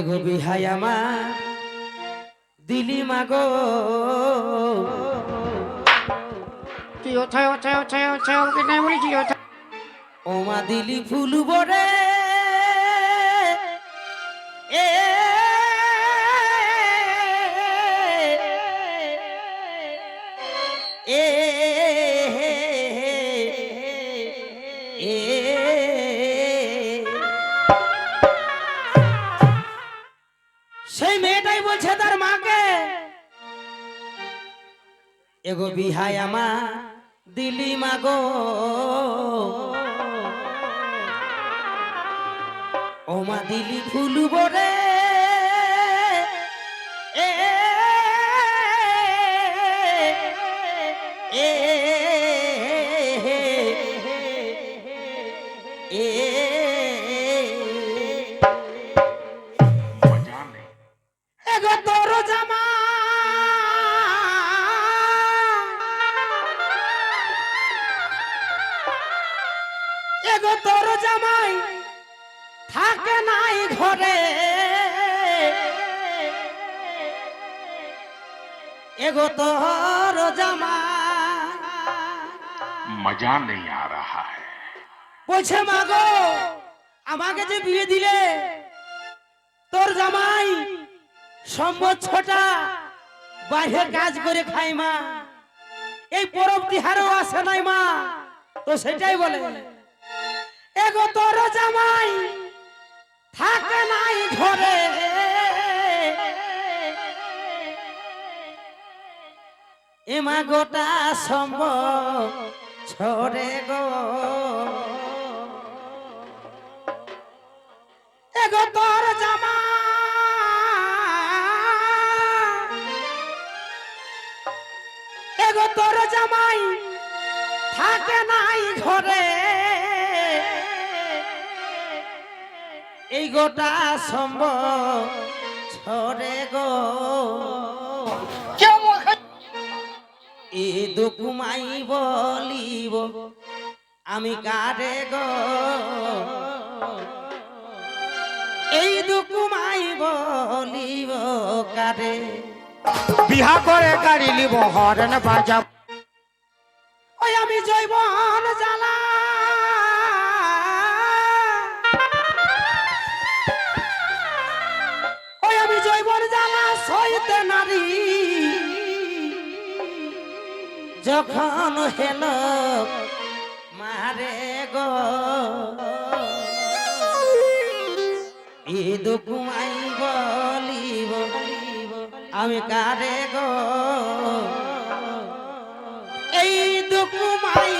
এগো বিহাই আমার দিলি মাগো। কি ওঠায় ওঠায় ওঠায় ওঠায় ওকে নাই বলি কি ওমা দিলি ফুল এগো বিহাই আমা দিলি মাগো ওমা দিলি ফুল গো তোর জামাই থাকে নাই ঘরে। এগো তোর জামাই। মজা নেই আ রাহা হ্যায়। বলছে মাগো আমাকে যে বিয়ে দিলে তোর জামাই সম্বদ ছোটা বাইরে কাজ করে খাই মা। এই পরব তিহারও আসে নাই মা। তো সেটাই বলে। এগো তোর জামাই, থাকে নাই ঘরে। এমা গোটা সম্ভব ছড়ে গো। এগো তোর জামা এগো তোর জামাই, থাকে নাই ঘরে। গোটা সম্ভব ছড়ে গো। এ দুকুমাই বলিব আমি কারে গো? এই দুকুমাই বলিব কারে? বিহা করে গাড়ি লিব হরেন বাজা সইতে নারী। যখন হেল মারে গো। ঈদ কুমাই বলিব আমি কারে গো? এই দুকুমাই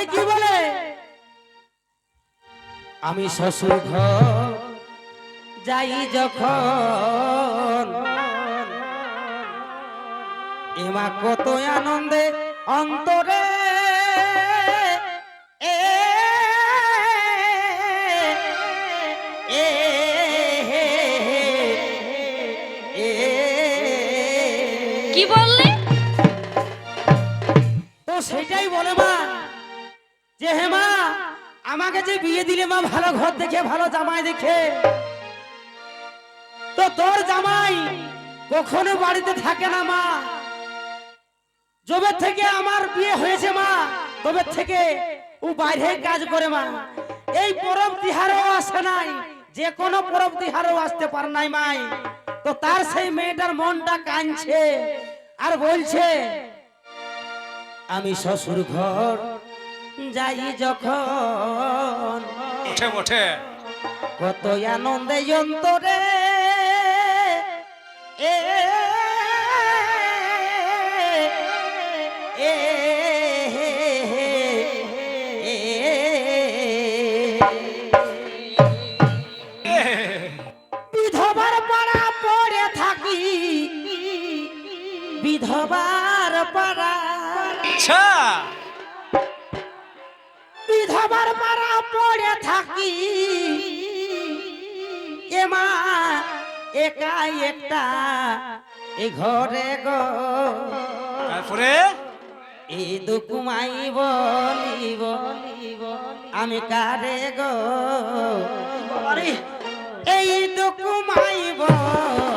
তাই কি বলে? আমি শ্বশুর ঘর যাই যখন। এমা কত আনন্দে অন্তরে যে হে মা, আমাকে যে বিয়ে দিলে মা, ভালো ঘর দেখে, ভালো জামাই দেখে। তো তোর জামাই কখনো বাড়িতে থাকে না মা। যবে থেকে আমার বিয়ে হয়েছে মা, তবে থেকে ও বাইরে কাজ করে মা। এই পরব তিহারও আসে নাই, যে কোনো পরব তিহারও আসতে পারে নাই মাই। তো তার সেই মেয়েটার মনটা কাঁদছে আর বলছে, আমি শ্বশুর ঘর যাই যখন। ওঠে ওঠে। কত আনন্দে অন্তরে এ এ বিধবার পাড়া পড়ে থাকি। বিধবার পাড়া বিধবার পাড়া থাকি। এমা একা একটা এ ঘরে গো। তারপরে? এই দুকুমাই বলি বলিব আমি কারে গো? এই দুকুমাই বলিব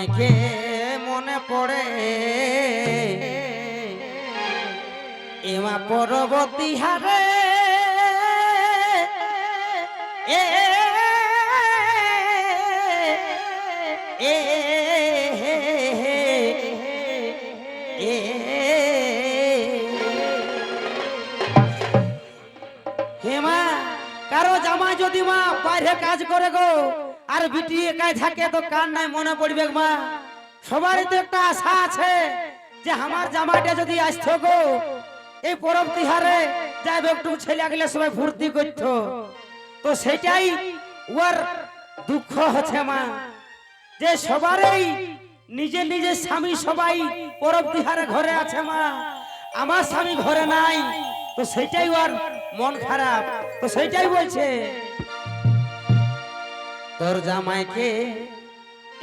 তোর জামাইকে মনে পড়ে। এমা পরবর্তী হারে এ হেমা, কারও জামাই যদি মা বাইরে কাজ করে গো আর বিটি একাই থাকে তো কার নাই মনে পড়বে মা? সবারই তো একটা আশা আছে যে আমার জামাইটা যদি আসতো গো, এই পরব তিহারে যাইবে একটু ছেলে গেলে সবাই ফুর্তি করতো। তো সেটাই ওর দুঃখ হচ্ছে মা, যে সবারই নিজে নিজে স্বামী সবাই পরব তিহারে ঘরে আছে মা। আমার স্বামী ঘরে নাই, তো সেটাই ওর মন খারাপ। তো সেটাই বলছে তোর জামাইকে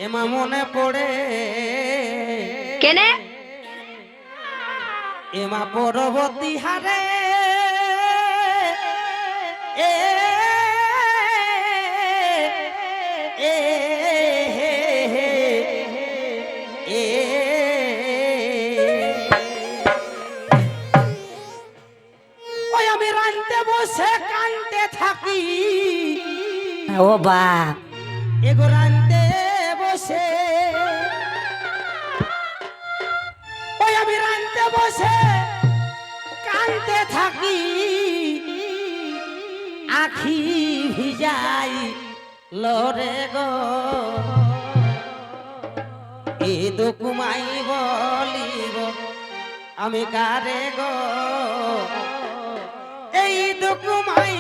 এমা মনে পড়ে। কেনে? এমা পরবর্তী হারে এ এ এ। ওই আমি রানতে বসে কানতে থাকি। ও বাপ। থাকি আখি ভিজাই লরে গো। এ দুকুমাই বলিব আমি কারে গো? এই দুকুমাই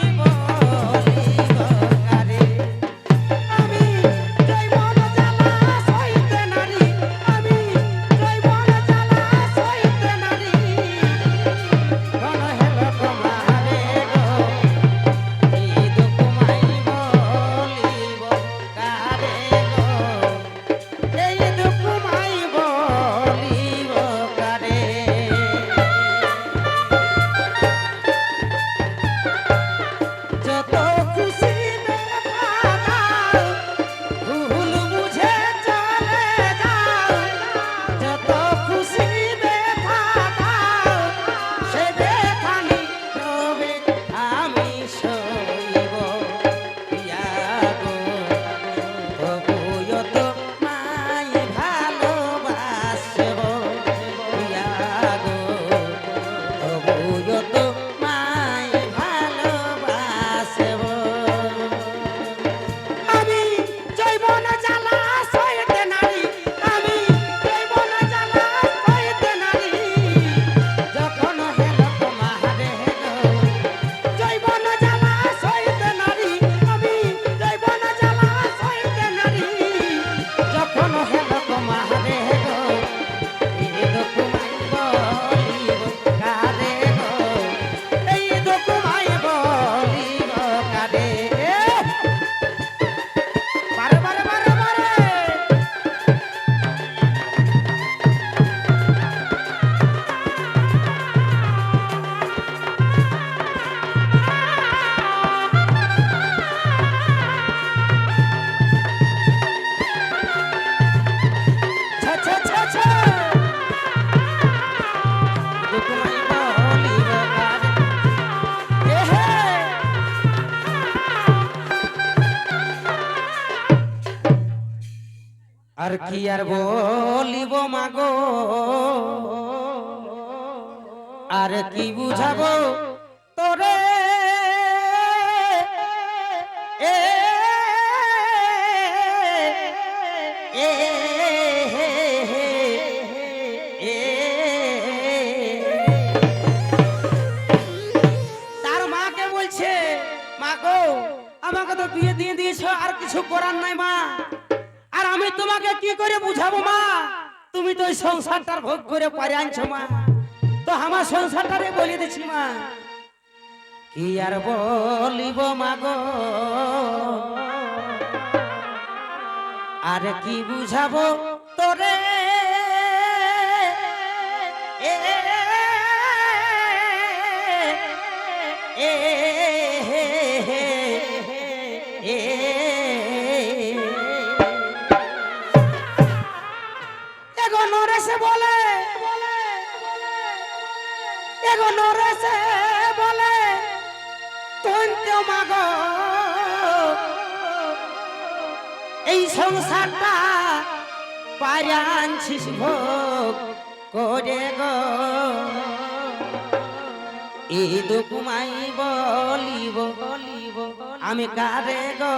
কি আর বলিব মাগো আর কি বুঝাবো তোরে তার মাকে বলছে মা গো আমাকে তো বিয়ে দিয়ে দিয়েছ আর কিছু করার নাই মা কি করে বুঝাবো মা? তুমি তো ওই সংসারটার ভোগ করে পারে আনছো মা। তো আমার সংসারটারে বলে দিচ্ছি মা। কি আর বলিব মা গো? আর কি বুঝাবো? এগো নরেশে বলে তন্ত্য মাগ। এই সংসারটা পারে আনছিস ভোগ করে গো। এই দুকুমাই বলিব বলিব, আমি কারে গো।